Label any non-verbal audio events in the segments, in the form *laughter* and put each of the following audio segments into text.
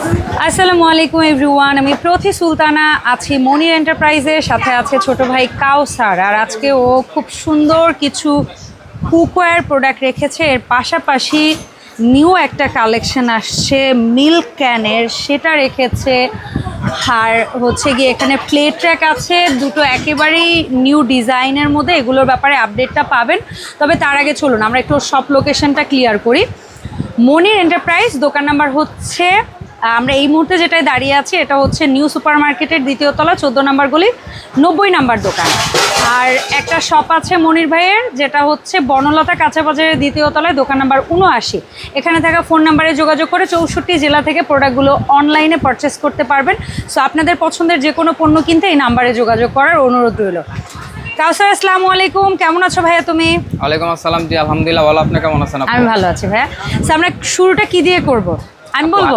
আসসালামু আলাইকুম এভরিওয়ান, আমি প্রতি সুলতানা আছি মনি এন্টারপ্রাইজের সাথে আছে ছোট ভাই কাউসার। আর আজকে ও খুব সুন্দর কিছু কুকওয়্যার প্রোডাক্ট রেখেছে। এর পাশাপাশি নিউ একটা কালেকশন আসছে মিল্ক ক্যানের সেটা রেখেছে। আর হচ্ছে গিয়ে এখানে প্লে ট্র্যাক আছে। দুটো একেবারেই নিউ ডিজাইনের মধ্যে। এগুলোর ব্যাপারে আপডেটটা পাবেন। তবে তার আগে চলুন, আমরা একটু সব লোকেশনটা ক্লিয়ার করি। মনির এন্টারপ্রাইজ দোকান নাম্বার হচ্ছে আমরা এই মুহূর্তে যেটায় দাঁড়িয়ে আছি এটা হচ্ছে নিউ সুপার মার্কেটের দ্বিতীয় তলা চোদ্দ নম্বর গলি নব্বই নাম্বার দোকান। আর একটা শপ আছে মনির ভাইয়ের যেটা হচ্ছে বনলতা কাঁচা বাজারের দ্বিতীয় তলায় দোকান নাম্বার উনআশি এখানে থাকা ফোন নাম্বারে যোগাযোগ করে চৌষট্টি জেলা থেকে প্রোডাক্টগুলো অনলাইনে পারচেস করতে পারবেন। সো আপনাদের পছন্দের যে কোনো পণ্য কিনতে এই নাম্বারে যোগাযোগ করার অনুরোধ রইল। কাউসার আসসালামু আলাইকুম। কেমন আছো ভাইয়া তুমি? ওয়ালাইকুম আসসালাম জি আলহামদুলিল্লাহ ভালো। আপনি কেমন আছেন আমি ভালো আছি ভাইয়া। আমরা শুরুটা কি দিয়ে করব? আমি বলব?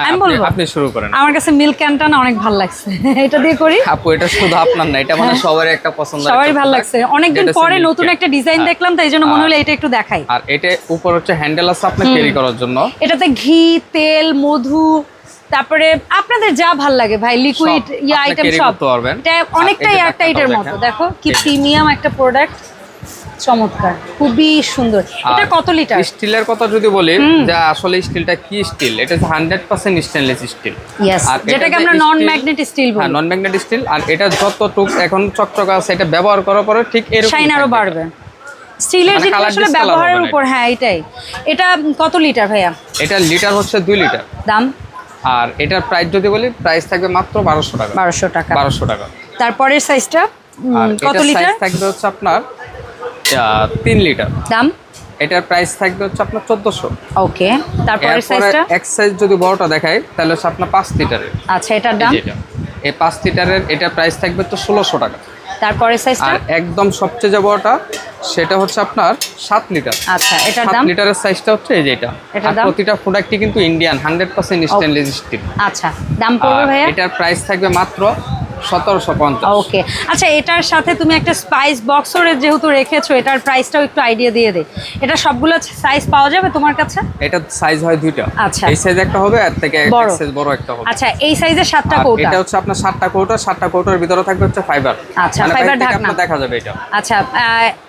আমি বলব। আপনি শুরু করেন। আমার কাছে মিল্ক ক্যানটা না অনেক ভালো লাগছে। *laughs* এটা দিয়ে করি। আপু এটা শুধু আপনার না এটা মানে সবার একটা পছন্দ হ্যাঁ। সবাই ভালো লাগছে। অনেকদিন পরে নতুন একটা ডিজাইন দেখলাম তাই জন্য মনে হলো এটা একটু দেখাই। আর এটা উপর হচ্ছে হ্যান্ডেল আছে আপনি ক্যারি করার জন্য। এটাতে ঘি তেল মধু তারপরে আপনাদের যা ভালো লাগে ভাই লিকুইড ইয়া আইটেম সব। পারবেন। এটা আর অনেকটা এটা এয়ারটাইটের মতো দেখো কি প্রিমিয়াম একটা প্রোডাক্ট চমৎকার খুবই সুন্দর। এটা কত লিটার? স্টিলের কথা যদি বলি যে আসলে স্টিলটা কি স্টিল? এটা হান্ড্রেড পার্সেন্ট স্টেনলেস স্টিল আর যেটাকে আমরা নন ম্যাগনেট স্টিল হ্যাঁ বলি। নন ম্যাগনেট স্টিল আর এটা যতটুক এখন চকচকা আছে এটা ব্যবহার করার পরে ঠিক এরকম শাইন আরও বাড়বে। স্টিলের মানে জিনিস আসলে ব্যবহারের উপর হ্যাঁ এটাই। এটা কত লিটার ভাইয়া? এটা লিটার হচ্ছে দুই লিটার। দাম? আর এটার প্রাইস যদি বলি প্রাইস থাকবে মাত্র বারোশো টাকা। বারোশো টাকা। বারোশো টাকা। তারপরের সাইজটা কত লিটার? সাইজ থাকবে হচ্ছে আপনার তিন লিটার। দাম? এটার প্রাইস থাকবে হচ্ছে আপনার চোদ্দশো। ওকে এরপরে সাইজটা এক সাইজ যদি বড়টা দেখাই তাহলে হচ্ছে আপনার পাঁচ লিটারের। আচ্ছা এটার দাম? এই পাঁচ লিটারের এটার প্রাইস থাকবে তো ষোলোশো টাকা। তারপরের সাইজটা আর একদম সবচেয়ে যে বড়টা সেটা হচ্ছে আপনার সাত লিটার। আচ্ছা এটার দাম? লিটারের সাইজটা হচ্ছে এই যেটা। এটার আর প্রতিটা প্রোডাক্টই কিন্তু Indian hundred percent stainless steel আচ্ছা দাম পড়বে ভাইয়া? এটার প্রাইস থাকবে মাত্র সতেরোশো পঞ্চাশ। ওকে। আচ্ছা এটার সাথে তুমি একটা স্পাইস বক্সের যেহেতু রেখেছো এটার প্রাইসটাও একটু আইডিয়া দিয়ে দে। এটা সবগুলো সাইজ পাওয়া যাবে তোমার কাছে? এটার সাইজ হয় দুইটা। আচ্ছা। এই সাইজ একটা হবে আর থেকে বড়। সাইজ বড় একটা হবে। আচ্ছা এই সাইজের সাতটা কৌটা? এটা হচ্ছে আপনার সাতটা কৌটা সাতটা কৌটার ভিতরে থাকবে হচ্ছে ফাইবার আচ্ছা, fiber ঢাকনা। দেখা যাবে এটা। আচ্ছা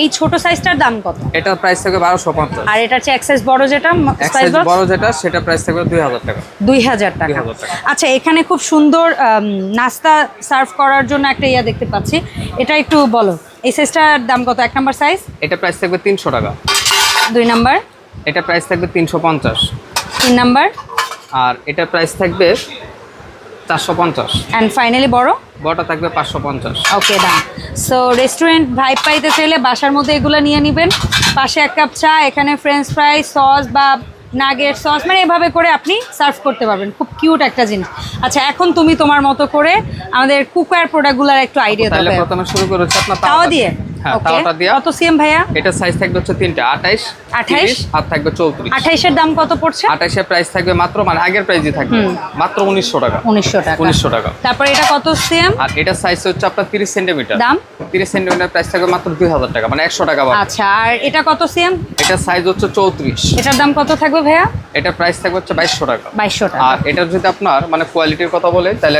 এই ছোট সাইজটার দাম কত? এটার প্রাইস থাকবে বারোশো পঞ্চাশ। আর এটার চেয়ে এক্সাইজ বড় যেটা স্পাইস বড় যেটা সেটা প্রাইস থাকবে দুই হাজার টাকা। দুই হাজার টাকা। 2000 টাকা। আচ্ছা এখানে খুব সুন্দর নাস্তা সার্ভ করার জন্য একটা ইয়া দেখতে পাচ্ছি। এটা একটু বলো এই সাইজটার দাম কত? এক নাম্বার সাইজ এটা প্রাইস থাকবে তিনশো টাকা। দুই নাম্বার? এটা প্রাইস থাকবে তিনশো পঞ্চাশ। তিন নাম্বার? আর এটা প্রাইস থাকবে চারশো পঞ্চাশ। অ্যান্ড ফাইনালি বড়? বড়টা থাকবে পাঁচশো পঞ্চাশ। ওকে দাম সো রেস্টুরেন্ট ভাইব পাইতে চাইলে বাসার মধ্যে এগুলো নিয়ে নেবেন। পাশে এক কাপ চা এখানে ফ্রেঞ্চ ফ্রাই সস বা নাগের সস মানে এভাবে করে আপনি সার্ভ করতে পারবেন। খুব কিউট একটা জিনিস। আচ্ছা এখন তুমি তোমার মতো করে আমাদের কুকার প্রোডাক্টগুলোর একটু আইডিয়া তাহলে দেবে প্রথমে শুরু করে হচ্ছে আপনার তাওয়া দিয়ে। হ্যাঁ কত সিএম ভাইয়া? এটা সাইজ থাকবে হচ্ছে তিনটা আঠাইশ 28 আর থাকবে চৌত্রিশ। আঠাইশের দাম কত পড়ছে? আঠাইশের প্রাইস থাকবে মাত্র মানে আগের প্রাইসই থাকবে। মাত্র উনিশশো টাকা। উনিশশো টাকা। উনিশশো টাকা। তারপর এটা কত সিএম? আর এটা সাইজ হচ্ছে আপনার তিরিশ সেন্টিমিটার দাম? তিরিশ সেন্টিমিটার প্রাইস থাকবে মাত্র দুই হাজার টাকা মানে একশো টাকা বাড়বে। আচ্ছা আর এটা কত সিএম? এটা সাইজ হচ্ছে চৌত্রিশ। এটার দাম কত থাকবে ভাইয়া? এটা প্রাইস থাকবে হচ্ছে টাকা। আর এটা যদি আপনার মানে কোয়ালিটির কথা বলে তাহলে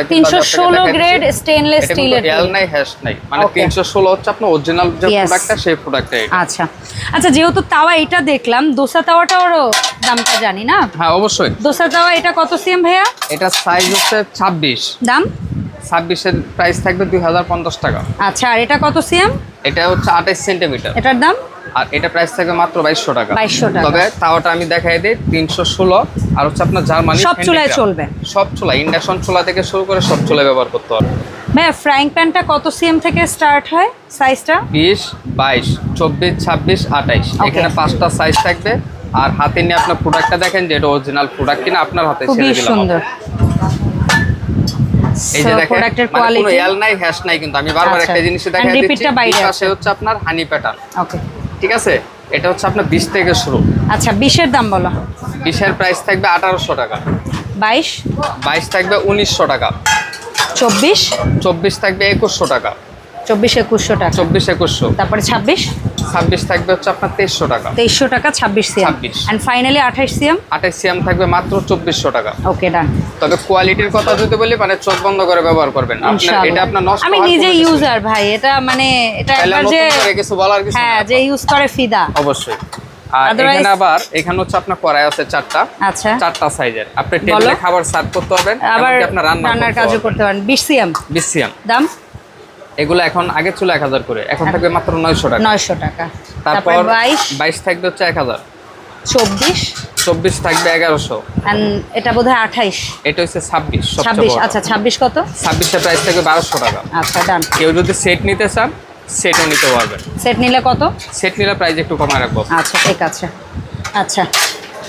গ্রেড স্টিলের এল নাই হ্যাশ নাই। মানে Okay. তিনশো ষোলো হচ্ছে আপনার অরিজিনাল যে প্রোডাক্টটা সেই প্রোডাক্টটা আচ্ছা। আচ্ছা যেহেতু তাওয়া এটা দেখলাম দোসা তাওয়াটারও দামটা জানি না? হ্যাঁ অবশ্যই। দোসা তাওয়া এটা কত সিএম ভাইয়া? এটা সাইজ হচ্ছে ছাব্বিশ। দাম? ছাব্বিশের প্রাইস থাকবে দুই হাজার পঞ্চাশ টাকা। আচ্ছা আর এটা কত সিএম? এটা হচ্ছে আঠাইশ সেন্টিমিটার। এটার দাম? আর এটা প্রাইস থাকবে মাত্র বাইশশো টাকা। 2200 টাকা। তবে তাওয়াটা আমি দেখাই দিই তিনশো ষোলো আর হচ্ছে আপনার জার্মানি সব চুলায় চলবে। সব চুলা ইন্ডাকশন চুলা থেকে শুরু করে সব চুলায় ব্যবহার করতে পারবে ভাইয়া ফ্রাইং প্যানটা কত সিএম থেকে স্টার্ট হয়? সাইজটা বিশ বাইশ চব্বিশ ছাব্বিশ আঠাইশ। এখানে পাঁচটা সাইজ থাকবে। আর হাতে নিয়ে আপনার প্রোডাক্টটা দেখেন যে এটা অরিজিনাল প্রোডাক্ট কিনা আপনার হাতে ছেড়ে দিলাম সুন্দর। এই যে দেখেন প্রোডাক্টের মানে কোনো এল নাই হ্যাশ নাই কিন্তু। আমি বারবার আচ্ছা। একটা জিনিস দেখাই দিচ্ছি পাশে হচ্ছে আপনার হানি প্যাটার্ন ওকে ঠিক আছে? এটা হচ্ছে আপনার বিশ থেকে শুরু। আচ্ছা বিশের দাম বলো। বিশের প্রাইস থাকবে আঠারোশো টাকা। বাইশ? বাইশ থাকবে উনিশশো টাকা। চব্বিশ? চব্বিশ থাকবে একুশশো টাকা। চব্বিশ একুশশো টাকা। চব্বিশ একুশশো। তারপরে ছাব্বিশ? ছাব্বিশ থাকবে হচ্ছে আপনার তেইশশো টাকা। তেইশশো টাকা ছাব্বিশ সিএম। 26 অ্যান্ড ফাইনালি আঠাশ সিএম? আঠাশ সিএম থাকবে মাত্র চব্বিশশো টাকা। ওকে ডান তবে কোয়ালিটির কথা যদি বলি মানে চোখ বন্ধ করে ব্যবহার করবেন। আপনার এটা আপনার নষ্ট আমি নিজে। ইউজার ভাই এটা মানে এটা একবার যে কিছু বলার কিছু হ্যাঁ যে ইউজ করে ফিদা। অবশ্যই। আর এখানে আবার এখানে হচ্ছে আপনার কড়াই আছে চারটা। আচ্ছা। চারটা সাইজের। আপনি টেবিলে খাবার সার্ভ করতে পারবেন আবার আপনার রান্না রান্নার কাজও করতে পারেন। বিশ সিএম বিসিএম দাম? এগুলো এখন আগে ছিল এক হাজার করে এখন থাকবে মাত্র নয়শো টাকা। নয়শো টাকা। তারপর তারপর বাইশ? বাইশ থাকবে হচ্ছে চব্বিশ? থাকবে এগারোশো। এটা বোধ হয় আঠাইশ। এটা হচ্ছে ছাব্বিশ ছাব্বিশ আচ্ছা ছাব্বিশ কত? ছাব্বিশের প্রাইস থাকবে বারোশো টাকা। আচ্ছা ডান কেউ যদি সেট নিতে চান সেটও নিতে পারবেন। সেট নিলে কত? সেট নিলে প্রাইস একটু কমায় রাখব। আচ্ছা ঠিক আছে। আচ্ছা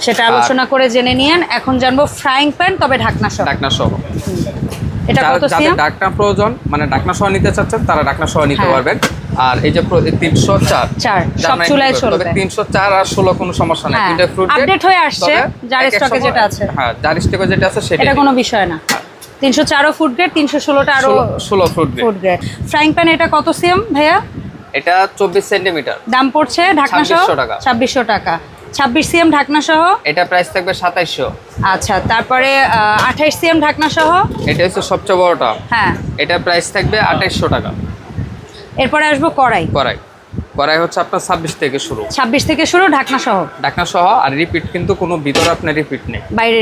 সেটা আলোচনা করে জেনে নিয়েন। এখন জানব ফ্রাইং প্যান তবে ঢাকনা সহ। ডাকনা সহ। এটা কত যাদের সিএম? ডাকনা প্রয়োজন মানে ডাকনা সহ নিতে চাচ্ছেন তারা ডাকনা সহ নিতে হ্যাঁ। পারবেন। আর এই যে তিনশো চার চার, সব চুলায় চলবে। তিনশো চার আর ষোলো কোনো সমস্যা নাই। হ্যাঁ, দুইটা fruit হয়ে আসছে, যার এ সময়- যেটা আছে। হ্যাঁ যার স্টকে যেটা আছে সেটা এটা কোনো বিষয় না। তিনশো চারও ফুড গ্রেড তিনশো ষোলোটা আরও ষোলো ফুড গ্রেড ফ্রাইং প্যান এটা কত সিএম ভাইয়া? এটা চব্বিশ সেন্টিমিটার। দাম পড়ছে ঢাকনা সহ 2600 টাকা। ছাব্বিশশো টাকা। ছাব্বিশ সিএম ঢাকনা সহ এটা প্রাইস থাকবে সাতাইশশো। আচ্ছা তারপরে আঠাইশ সিএম ঢাকনা সহ এটা হচ্ছে সবচেয়ে বড়টা। হ্যাঁ। এটা প্রাইস থাকবে আঠাইশশো টাকা। এরপরে আসব কড়াই। কড়াই। কড়াই হচ্ছে আপনার ছাব্বিশ থেকে শুরু। ছাব্বিশ থেকে শুরু ঢাকনা সহ? ডাকনা সহ আর রিপিট কিন্তু কোনো ভিতরে আপনার রিপিট নেই। বাইরে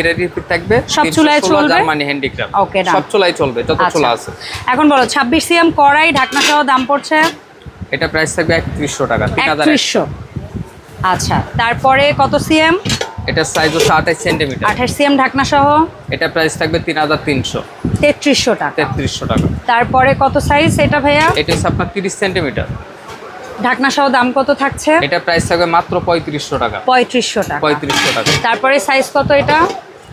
এটা রিপিট থাকবে। সব চুলায় চলবে? মানে হ্যান্ডিক্রাফট সব চুলাই চলবে যত আচ্ছা। চুলা আছে। এখন বলো ছাব্বিশ সিএম কড়াই ঢাকনা সহ দাম পড়ছে? এটা প্রাইস থাকবে একত্রিশশো টাকা তিন হাজার একত্রিশশো। আচ্ছা তারপরে কত সিএম? এটা সাইজ হচ্ছে আঠাইশ সেন্টিমিটার আঠাশ সিএম ঢাকনা সহ? এটা প্রাইস থাকবে তিন হাজার তিনশো। তেত্রিশশো টাকা। তেত্রিশশো টাকা। তারপরে কত সাইজ এটা ভাইয়া? এটা হচ্ছে আপনার তিরিশ সেন্টিমিটার ঢাকনা সহ দাম কত থাকছে? এটা প্রাইস থাকবে মাত্র পঁয়ত্রিশশো টাকা। পঁয়ত্রিশশো টাকা। পঁয়ত্রিশশো টাকা। তারপরে সাইজ কত এটা?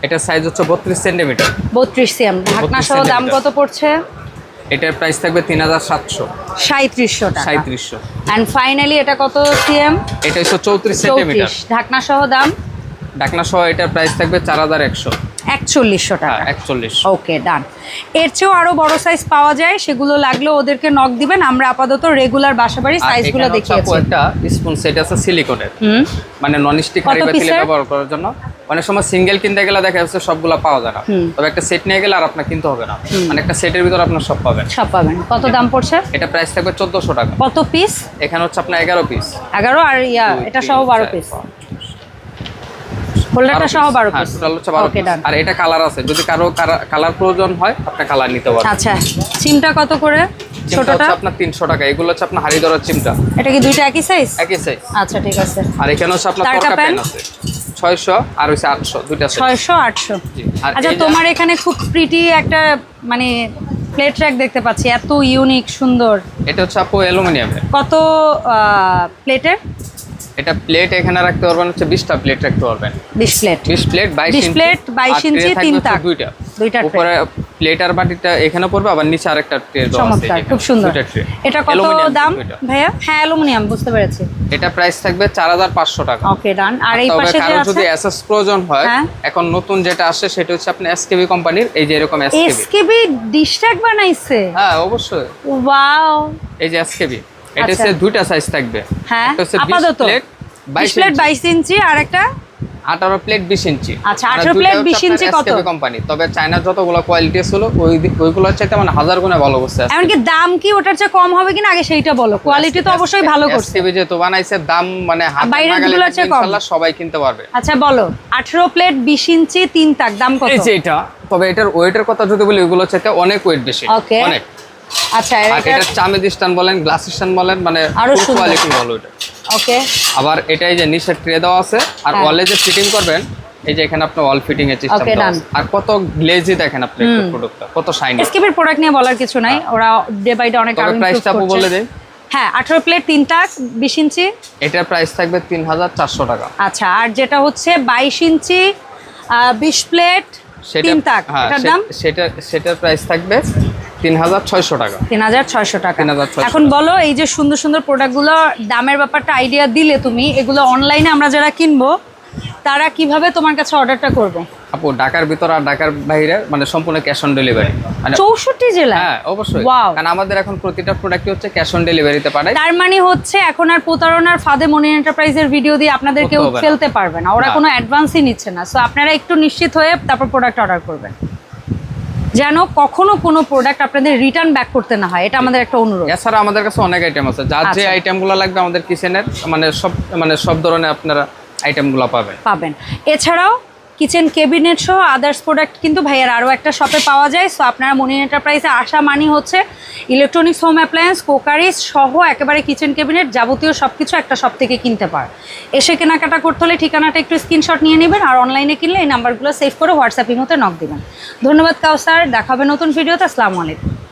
এটা সাইজ হচ্ছে বত্রিশ সেন্টিমিটার বত্রিশ সিএম ঢাকনা সহ দাম কত পড়ছে? এটার প্রাইস থাকবে তিন হাজার সাতশো। সাঁত্রিশশো টাকা। সাঁত্রিশশো অ্যান্ড ফাইনালি এটা কত সিএম এটা হচ্ছে চৌত্রিশ সেন্টিমিটার ঢাকনা সহ দাম? ডাকনা সহ এটার প্রাইস থাকবে চার হাজার একশো। একচল্লিশশো হ্যাঁ টাকা। একচল্লিশ। ওকে ডান। এর চেয়েও আরও বড় সাইজ পাওয়া যায় সেগুলো লাগলেও ওদেরকে নক দিবেন। আমরা আপাতত রেগুলার বাসাবাড়ি আর সাইজগুলো দেখিয়েছি। একটা স্পুন সেট আছে সিলিকনের মানে নন স্টিক হাঁড়ি ব্যবহার করার জন্য। অনেক সময় সিঙ্গেল কিনতে গেলে দেখা যাচ্ছে সবগুলো পাওয়া যায় না। তবে একটা সেট নিয়ে গেলে আর আপনার কিনতে হবে না। মানে একটা সেটের ভিতর আপনার সব পাবেন। সব পাবেন। কত দাম পড়ছে? এটা প্রাইস থাকবে চোদ্দশো টাকা। কত পিস এখানে হচ্ছে আপনার এগারো পিস এগারো আর ইয়া এটা সহ বারো পিস হোল্ডারটা সহ বারো পিস টোটাল হচ্ছে বারো ওকে piece। ডান আর এটা কালার আছে। যদি কারও কালার প্রয়োজন হয় আপনি কালার নিতে পারবেন। আচ্ছা সিমটা কত করে? ছোটটা? আপনার তিনশো টাকা। এগুলো হচ্ছে আপনার হাড়ি ধরার চিমটা। এটা কি দুইটা একই সাইজ একই সাইজ আচ্ছা ঠিক আছে। আর এখানে হচ্ছে আপনার তরকা প্যান? আছে। ছয়শো আর হচ্ছে আটশো দুইটা set। ছয়শো আটশো। জি। আর আচ্ছা তোমার এখানে খুব প্রিটি একটা মানে প্লেট ট্র্যাক দেখতে পাচ্ছি। এত ইউনিক সুন্দর। এটা হচ্ছে আপু অ্যালুমিনিয়ামের। কত প্লেটের এটা প্লেট এখানে রাখতে পারবেন হচ্ছে বিশটা প্লেট রাখতে পারবেন। বিশ প্লেট বিশ প্লেট বাইশ 20 plate, 22 ইঞ্চি, তিন তাক। দুইটা। দুইটা উপরে প্লেট আর বাটিটা এখানে পড়বে আবার নিচে আরেকটা ট্রে দেওয়া আছে চমৎকার খুব সুন্দর। এটা কত দাম? ভাইয়া? হ্যাঁ অ্যালুমিনিয়াম বুঝতে পেরেছি। এটা প্রাইস থাকবে চার হাজার পাঁচশো টাকা। ওকে ডান আর এই পাশে যে আছে যদি এসএস প্রয়োজন হয় হ্যাঁ। এখন নতুন যেটা আসছে সেটা হচ্ছে আপনি এসকেবি কোম্পানির এই যে এরকম এসকেবি এসকেবি ডিশ ট্র্যাক বানাইছে হ্যাঁ অবশ্যই। ওয়াও এই যে এসকেবি এটা আচ্ছা। হচ্ছে দুইটা সাইজ থাকবে। হ্যাঁ 20 আপাতত। প্লেট বিশ 22 প্লেট ইঞ্চি। আর একটা আঠারো প্লেট বিশ ইঞ্চি আচ্ছা, 18 plate 20 ইঞ্চি কত? কোম্পানি তবে চায়নার যতগুলো কোয়ালিটি ছিল ওই ওইগুলোর চাইতে মানে হাজার গুণে ভালো করছে এমনকি দাম কি ওটার চেয়ে কম হবে কিনা আগে সেইটা বলো? কোয়ালিটি তো অবশ্যই ভালো করছে। যেহেতু বানাইছে দাম মানে হাতে বাইরের নাগালে চেয়ে কম। ইনশাল্লাহ সবাই কিনতে পারবে। আচ্ছা বলো। আঠেরো প্লেট বিশ ইঞ্চি তিন তাক দাম কত? এই যে এটা তবে এটার ওয়েটের কথা যদি বলি ওইগুলো চাইতে অনেক ওয়েট বেশি। অনেক। আচ্ছা এটা চামেদ স্টান বলেন গ্লাস স্টান বলেন মানে আরও কোয়ালিটি ভালো এটা। ওকে। আবার এটা এই যে নিচের ট্রে দেওয়া আছে আর হ্যাঁ। ওয়ালে যে ফিটিং করবেন এই যে এখানে আপনার ওয়াল ফিটিং এর সিস্টেম আর কত গ্লেজি দেখেন আপনি প্রোডাক্টটা কত শাইনি এসকেপির প্রোডাক্ট নিয়ে বলার কিছু নাই ওরা ডে বাই ডে অনেক improve প্রাইসটা বলে দেই হ্যাঁ আঠেরো প্লেট তিন তাক বিশ ইঞ্চি। এটার প্রাইস থাকবে তিন হাজার চারশো টাকা। আচ্ছা আর যেটা হচ্ছে বাইশ ইঞ্চি বিশ প্লেট তিন তাক। হ্যাঁ এটার দাম? সেটা সেটার প্রাইস থাকবে তিন হাজার ছয়শো টাকা। তিন হাজার ছয়শো টাকা। এখন বলো এই যে সুন্দর সুন্দর প্রোডাক্টগুলো দামের ব্যাপারটা আইডিয়া দিলে তুমি এগুলো অনলাইনে আমরা যারা কিনবো তারা কীভাবে তোমার কাছে অর্ডারটা করবে? আপু ঢাকার ভিতর আর ঢাকার বাইরে মানে সম্পূর্ণ ক্যাশ অন ডেলিভারি মানে জেলা হ্যাঁ অবশ্যই। Wow. কারণ আমাদের এখন প্রতিটা প্রোডাক্টই হচ্ছে ক্যাশ অন ডেলিভারিতে পাঠাই তার মানে হচ্ছে এখন আর প্রতারণার ফাঁদে মনি এন্টারপ্রাইজের ভিডিও দিয়ে আপনাদের কেউ ফেলতে পারবে না। ওরা কোনো অ্যাডভান্সই নিচ্ছে না। সো আপনারা একটু নিশ্চিত হয়ে তারপর প্রোডাক্ট অর্ডার করবেন। যেন কখনো কোনো প্রোডাক্ট আপনাদের রিটার্ন ব্যাক করতে না হয়। এটা আমাদের একটা অনুরোধ। এছাড়া আমাদের কাছে অনেক আইটেম আছে। যার যে আচ্ছা। আইটেমগুলো লাগবে আমাদের কিচেনের মানে সব মানে সব ধরনের আপনারা আইটেমগুলো পাবেন। পাবেন। এছাড়াও কিচেন কেবিনেট সহ আদার্স প্রোডাক্ট কিন্তু ভাইয়ার আরও একটা শপে পাওয়া যায়। সো আপনারা মনি এন্টারপ্রাইজে আসা মানি হচ্ছে ইলেকট্রনিক্স, হোম অ্যাপ্লায়েন্স, কোকারিস সহ একেবারে কিচেন কেবিনেট যাবতীয় সব কিছু একটা শপ থেকে কিনতে পার। এসে কেনাকাটা করতে হলে ঠিকানাটা একটু স্ক্রিনশট নিয়ে নেবেন আর অনলাইনে কিনলে এই নাম্বারগুলো সেভ করে হোয়াটসঅ্যাপ ইমোতে নক দেবেন। ধন্যবাদ কাউসার দেখাবে নতুন ভিডিওতে, আসসালামু আলাইকুম।